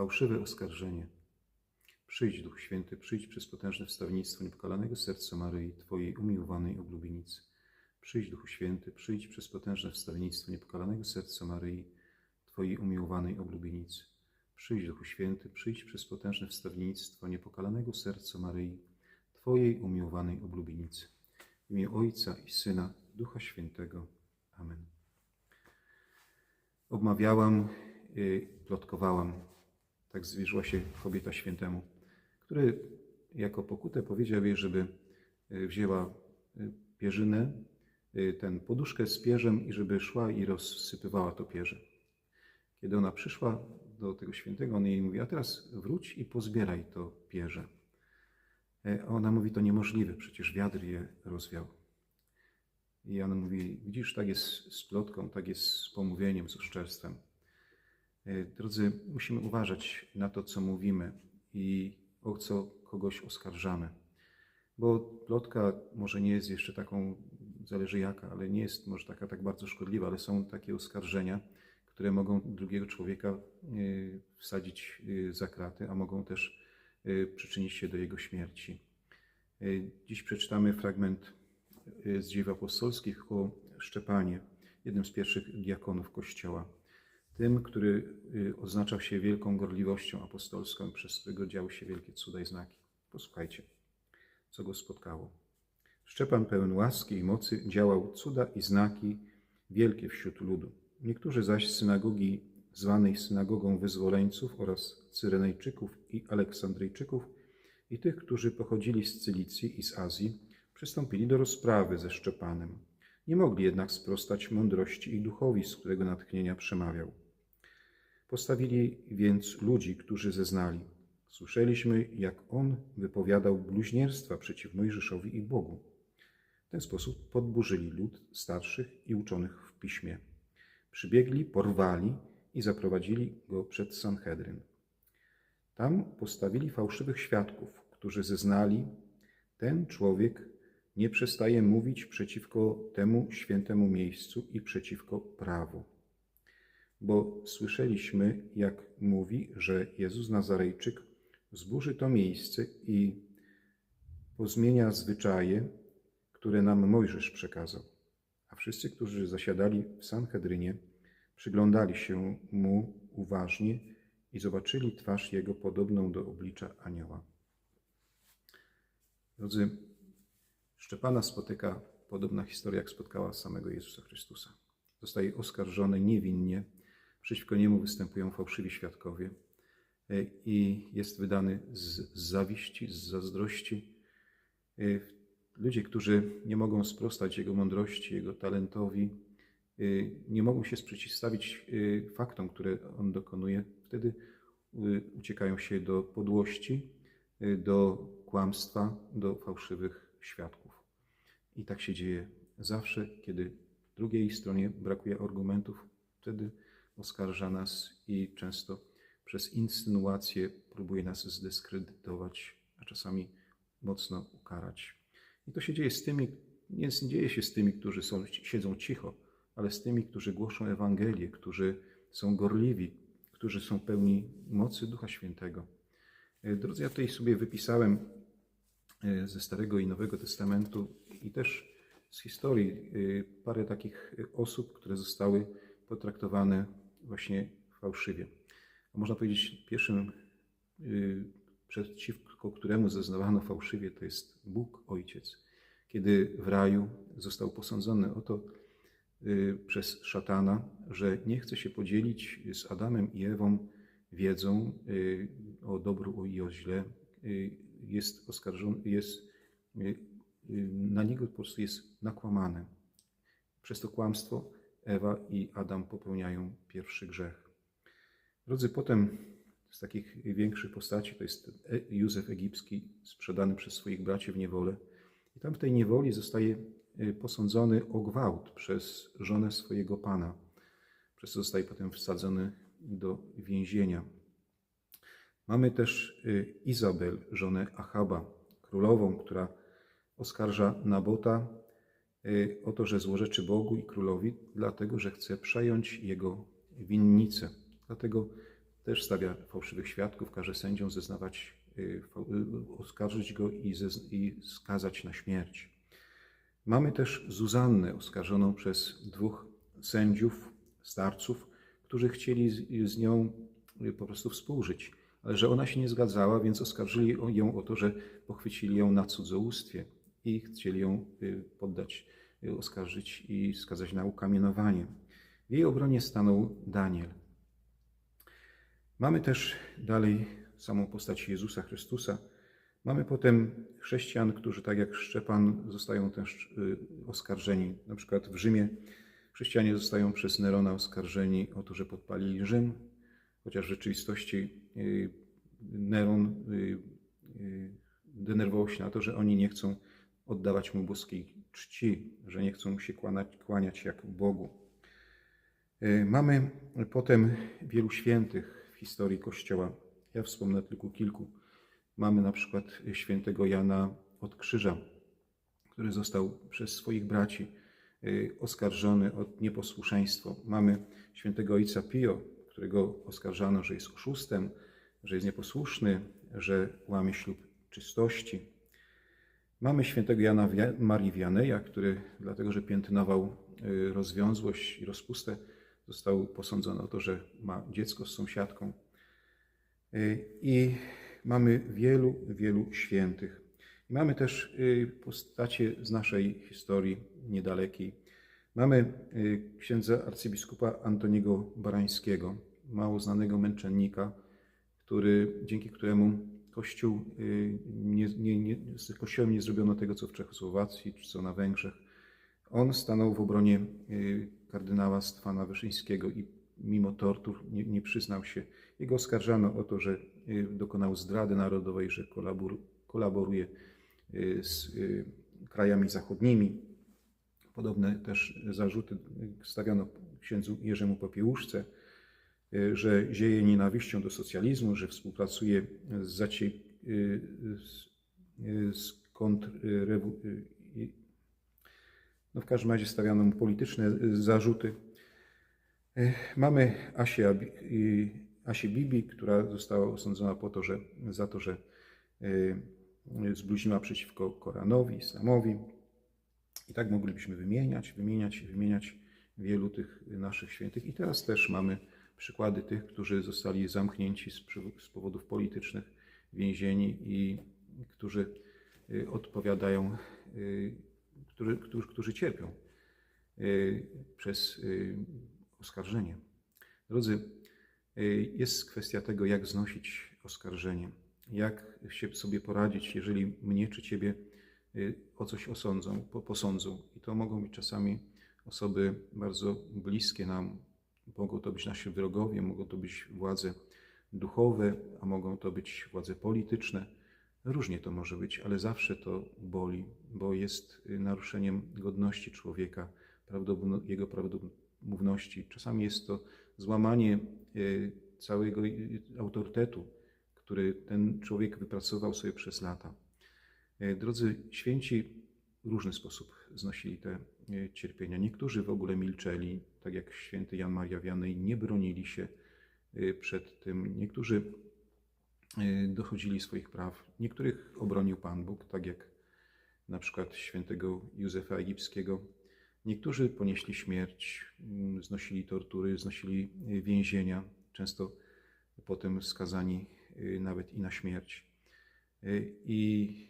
fałszywe oskarżenie. Przyjdź, Duch Święty, przyjdź przez potężne wstawnictwo niepokalanego serca Maryi, Twojej umiłowanej oblubienicy. Przyjdź, Duchu Święty, przyjdź przez potężne wstawnictwo niepokalanego serca Maryi, Twojej umiłowanej oblubienicy. Przyjdź, Duchu Święty, przyjdź przez potężne wstawnictwo niepokalanego serca Maryi, Twojej umiłowanej oblubienicy. W imię Ojca i Syna, Ducha Świętego. Amen. Obmawiałam, y, plotkowałam, tak zwierzyła się kobieta świętemu, który jako pokutę powiedział jej, żeby y, wzięła y, pierzynę, y, ten poduszkę z pierzem i żeby szła i rozsypywała to pierze. Kiedy ona przyszła do tego świętego, on jej mówi, a teraz wróć i pozbieraj to pierze. E, A ona mówi, to niemożliwe, przecież wiatr je rozwiał. I on mówi, widzisz, tak jest z plotką, tak jest z pomówieniem, z oszczerstwem. E, Drodzy, musimy uważać na to, co mówimy i o co kogoś oskarżamy. Bo plotka może nie jest jeszcze taką, zależy jaka, ale nie jest może taka tak bardzo szkodliwa, ale są takie oskarżenia, które mogą drugiego człowieka e, wsadzić e, za kraty, a mogą też przyczynić się do jego śmierci. Dziś przeczytamy fragment z dzieł apostolskich o Szczepanie, jednym z pierwszych diakonów Kościoła. Tym, który e, oznaczał się wielką gorliwością apostolską, przez którego działy się wielkie cuda i znaki. Posłuchajcie, co go spotkało. Szczepan pełen łaski i mocy działał cuda i znaki wielkie wśród ludu. Niektórzy zaś z synagogi zwanej synagogą wyzwoleńców oraz Cyrenejczyków i Aleksandryjczyków i tych, którzy pochodzili z Cylicji i z Azji, przystąpili do rozprawy ze Szczepanem. Nie mogli jednak sprostać mądrości i duchowi, z którego natchnienia przemawiał. Postawili więc ludzi, którzy zeznali. Słyszeliśmy, jak on wypowiadał bluźnierstwa przeciw Mojżeszowi i Bogu. W ten sposób podburzyli lud starszych i uczonych w piśmie. Przybiegli, porwali i zaprowadzili go przed Sanhedryn. Tam postawili fałszywych świadków, którzy zeznali, ten człowiek nie przestaje mówić przeciwko temu świętemu miejscu i przeciwko prawu. Bo słyszeliśmy, jak mówi, że Jezus Nazarejczyk zburzy to miejsce i pozmienia zwyczaje, które nam Mojżesz przekazał. A wszyscy, którzy zasiadali w Sanhedrynie, przyglądali się mu uważnie i zobaczyli twarz jego podobną do oblicza anioła. Drodzy, Szczepana spotyka podobna historia, jak spotkała samego Jezusa Chrystusa. Zostaje oskarżony niewinnie, przeciwko niemu występują fałszywi świadkowie e, i jest wydany z zawiści, z zazdrości. E, Ludzie, którzy nie mogą sprostać jego mądrości, jego talentowi, y, nie mogą się sprzeciwstawić faktom, które on dokonuje, wtedy uciekają się do podłości, do kłamstwa, do fałszywych świadków. I tak się dzieje zawsze, kiedy drugiej stronie brakuje argumentów, wtedy oskarża nas i często przez insynuacje próbuje nas zdyskredytować, a czasami mocno ukarać. I to się dzieje z tymi, nie dzieje się z tymi, którzy są, siedzą cicho, ale z tymi, którzy głoszą Ewangelię, którzy są gorliwi, którzy są pełni mocy Ducha Świętego. E, Drodzy, ja tutaj sobie wypisałem e, ze Starego i Nowego Testamentu i też z historii e, parę takich osób, które zostały potraktowane właśnie fałszywie. A można powiedzieć, pierwszym przeciwko któremu zeznawano fałszywie, to jest Bóg Ojciec. Kiedy w raju został posądzony o to y, przez szatana, że nie chce się podzielić z Adamem i Ewą wiedzą y, o dobru i o źle, y, jest oskarżony, jest, na niego po prostu jest nakłamane. Przez to kłamstwo Ewa i Adam popełniają pierwszy grzech. Drodzy, potem z takich większych postaci to jest E- Józef Egipski, sprzedany przez swoich braci w niewolę. I tam w tej niewoli zostaje y, posądzony o gwałt przez żonę swojego pana. Przez co zostaje potem wsadzony do więzienia. Mamy też y, Izabel, żonę Achaba, królową, która oskarża Nabota o to, że złorzeczy Bogu i królowi, dlatego że chce przejąć jego winnicę. Dlatego też stawia fałszywych świadków, każe sędziom zeznawać, y, y, oskarżyć go i, zez- i skazać na śmierć. Mamy też Zuzannę oskarżoną przez dwóch sędziów, starców, którzy chcieli z, z nią y, po prostu współżyć, ale że ona się nie zgadzała, więc oskarżyli ją o to, że pochwycili ją na cudzołóstwie i chcieli ją y, poddać, y, oskarżyć i skazać na ukamienowanie. W jej obronie stanął Daniel. Mamy też dalej samą postać Jezusa Chrystusa. Mamy potem chrześcijan, którzy tak jak Szczepan zostają też y, oskarżeni. Na przykład w Rzymie chrześcijanie zostają przez Nerona oskarżeni o to, że podpalili Rzym, chociaż w rzeczywistości Neron denerwował się na to, że oni nie chcą oddawać mu boskiej czci, że nie chcą się kłaniać, kłaniać jak Bogu. Y, Mamy potem wielu świętych w historii Kościoła. Ja wspomnę tylko kilku. Mamy na przykład świętego Jana od Krzyża, który został przez swoich braci y, oskarżony o nieposłuszeństwo. Mamy świętego ojca Pio, którego oskarżano, że jest oszustem, że jest nieposłuszny, że łamie ślub czystości. Mamy świętego Jana Marii Wianeja, który dlatego, że piętnował y, rozwiązłość i rozpustę, został posądzony o to, że ma dziecko z sąsiadką. Y, I mamy wielu, wielu świętych. Mamy też y, postacie z naszej historii niedalekiej. Mamy księdza arcybiskupa Antoniego Barańskiego, mało znanego męczennika, który, dzięki któremu Kościół y, nie, nie, nie, z Kościołem nie zrobiono tego, co w Czechosłowacji czy co na Węgrzech. On stanął w obronie y, kardynała Stefana Wyszyńskiego i mimo tortur nie, nie przyznał się. Jego oskarżano o to, że y, dokonał zdrady narodowej, że kolabor, kolaboruje z krajami zachodnimi. Podobne też zarzuty stawiano księdzu Jerzemu Popiełuszce, że zieje nienawiścią do socjalizmu, że współpracuje z, zacie, y, z, y, kontr, y, y, no w każdym razie stawiano mu polityczne y, zarzuty. Y, Mamy Asię, y, Asię Bibi, która została osądzona po to, że, za to, że y, zbluźniła przeciwko Koranowi, Islamowi. I tak moglibyśmy wymieniać, wymieniać wymieniać wielu tych naszych świętych. I teraz też mamy przykłady tych, którzy zostali zamknięci z, powodów politycznych, więzieni i którzy y, odpowiadają, y, którzy, którzy, którzy cierpią y, przez oskarżenie. Drodzy, jest kwestia tego, jak znosić oskarżenie, jak się sobie poradzić, jeżeli mnie czy ciebie o coś osądzą, po- posądzą. I to mogą być czasami osoby bardzo bliskie nam. Mogą to być nasi wrogowie, mogą to być władze duchowe, a mogą to być władze polityczne. Różnie to może być, ale zawsze to boli, bo jest naruszeniem godności człowieka, jego prawdomówności. Czasami jest to złamanie y, całego y, autorytetu, który ten człowiek wypracował sobie przez lata. E, Drodzy święci w różny sposób znosili te e, cierpienia. Niektórzy w ogóle milczeli, tak jak święty Jan Maria Wianej, nie bronili się e, przed tym. Niektórzy e, dochodzili swoich praw. Niektórych obronił Pan Bóg, tak jak na przykład świętego Józefa Egipskiego. Niektórzy ponieśli śmierć, mm, znosili tortury, znosili więzienia, często potem skazani nawet i na śmierć. I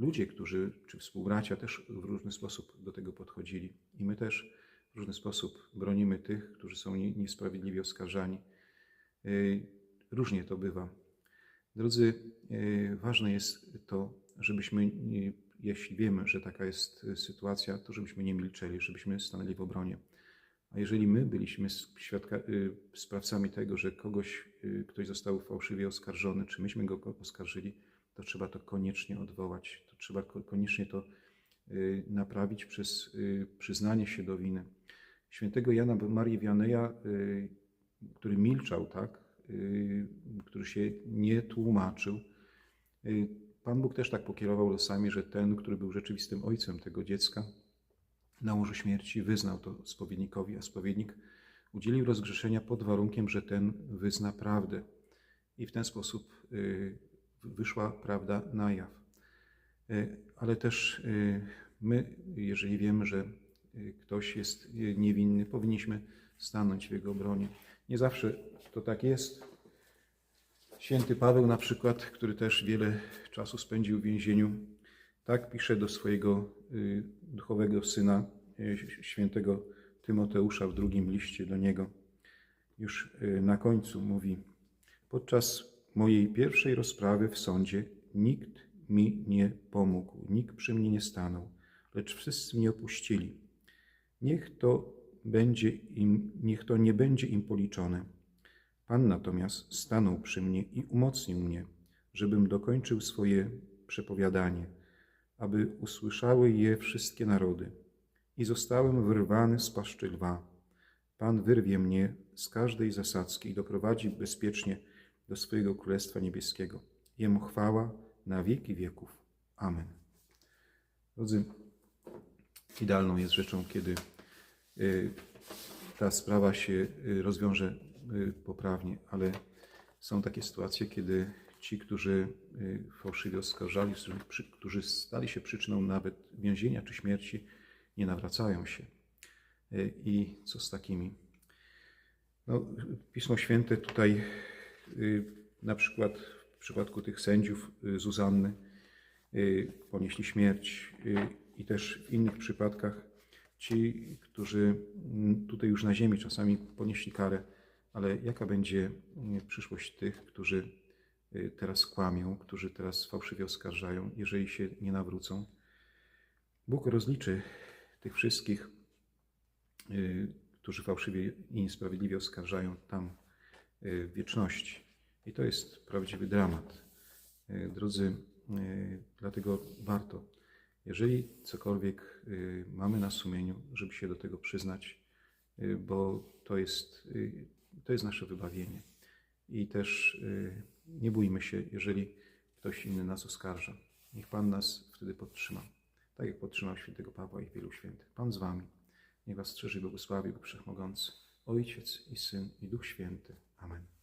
ludzie, którzy, czy współbracia też w różny sposób do tego podchodzili. I my też w różny sposób bronimy tych, którzy są nie- niesprawiedliwie oskarżani. Y, Różnie to bywa. Drodzy, y, ważne jest to, żebyśmy, jeśli wiemy, że taka jest sytuacja, to żebyśmy nie milczeli, żebyśmy stanęli w obronie. A jeżeli my byliśmy świadka, y, sprawcami tego, że kogoś, ktoś został fałszywie oskarżony, czy myśmy go oskarżyli, to trzeba to koniecznie odwołać. Trzeba ko- koniecznie to y, naprawić przez y, przyznanie się do winy. Świętego Jana Marii Wianeja, y, który milczał, tak, który się nie tłumaczył, Pan Bóg też tak pokierował losami, że ten, który był rzeczywistym ojcem tego dziecka, na łożu śmierci wyznał to spowiednikowi, a spowiednik udzielił rozgrzeszenia pod warunkiem, że ten wyzna prawdę. I w ten sposób wyszła prawda na jaw. Y, Ale też y, my, jeżeli wiemy, że y, ktoś jest niewinny, powinniśmy stanąć w jego obronie. Nie zawsze to tak jest. Święty Paweł na przykład, który też wiele czasu spędził w więzieniu, tak pisze do swojego duchowego syna, świętego Tymoteusza w drugim liście do niego. Już na końcu mówi: Podczas mojej pierwszej rozprawy w sądzie nikt mi nie pomógł, nikt przy mnie nie stanął, lecz wszyscy mnie opuścili. Niech to, będzie im, niech to nie będzie im policzone. Pan natomiast stanął przy mnie i umocnił mnie, żebym dokończył swoje przepowiadanie, aby usłyszały je wszystkie narody. I zostałem wyrwany z paszczy lwa. Pan wyrwie mnie z każdej zasadzki i doprowadzi bezpiecznie do swojego Królestwa Niebieskiego. Jemu chwała na wieki wieków. Amen. Drodzy, idealną jest rzeczą, kiedy y, ta sprawa się y, rozwiąże y, poprawnie, ale są takie sytuacje, kiedy ci, którzy fałszywie oskarżali, którzy- stali się przyczyną nawet więzienia czy śmierci, nie nawracają się. I co z takimi? No, Pismo Święte tutaj, na przykład w przypadku tych sędziów y, Zuzanny, y, ponieśli śmierć y, i też w innych przypadkach ci, którzy mm, tutaj już na ziemi czasami ponieśli karę, ale jaka będzie mm, przyszłość tych, którzy teraz kłamią, którzy teraz fałszywie oskarżają, jeżeli się nie nawrócą? Bóg rozliczy tych wszystkich, którzy fałszywie i niesprawiedliwie oskarżają tam w wieczności. I to jest prawdziwy dramat. Y, Drodzy, y, dlatego warto, jeżeli cokolwiek y, mamy na sumieniu, żeby się do tego przyznać, bo to jest, to jest nasze wybawienie. I też nie bójmy się, jeżeli ktoś inny nas oskarża. Niech Pan nas wtedy podtrzyma, tak jak podtrzymał świętego Pawła i wielu świętych. Pan z Wami. Niech Was strzeży i błogosławi Bóg Wszechmogący, Ojciec i Syn i Duch Święty. Amen.